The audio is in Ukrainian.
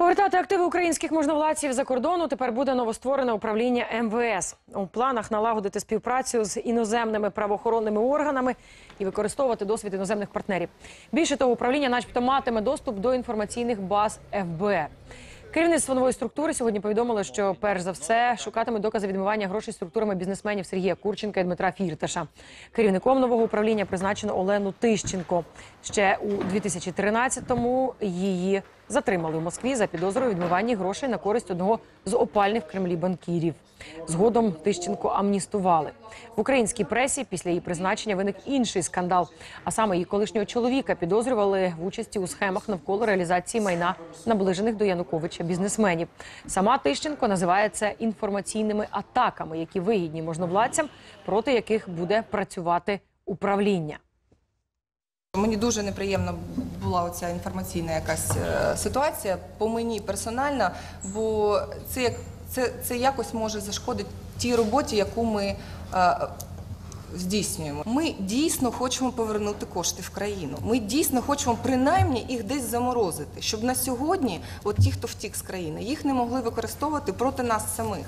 Повертати активи українських можновладців за кордону тепер буде новостворене управління МВС. У планах налагодити співпрацю з іноземними правоохоронними органами і використовувати досвід іноземних партнерів. Більше того, управління, начебто, матиме доступ до інформаційних баз ФБР. Керівництво нової структури сьогодні повідомило, що перш за все шукатиме докази відмивання грошей структурами бізнесменів Сергія Курченка і Дмитра Фірташа. Керівником нового управління призначено Олену Тищенко. Ще у 2013-му її затримали в Москві за підозрою відмивання грошей на користь одного з опальних в Кремлі банкірів. Згодом Тищенко амністували в українській пресі. Після її призначення виник інший скандал. А саме її колишнього чоловіка підозрювали в участі у схемах навколо реалізації майна наближених до Януковича бізнесменів. Сама Тищенко називає це інформаційними атаками, які вигідні можновладцям, проти яких буде працювати управління. Мені дуже неприємна була оця інформаційна якась е, ситуація по мені персонально, бо це це, це якось може зашкодити тій роботі, яку ми е, здійснюємо. Ми дійсно хочемо повернути кошти в країну. Ми дійсно хочемо принаймні їх десь заморозити, щоб на сьогодні, от ті, хто втік з країни, їх не могли використовувати проти нас самих.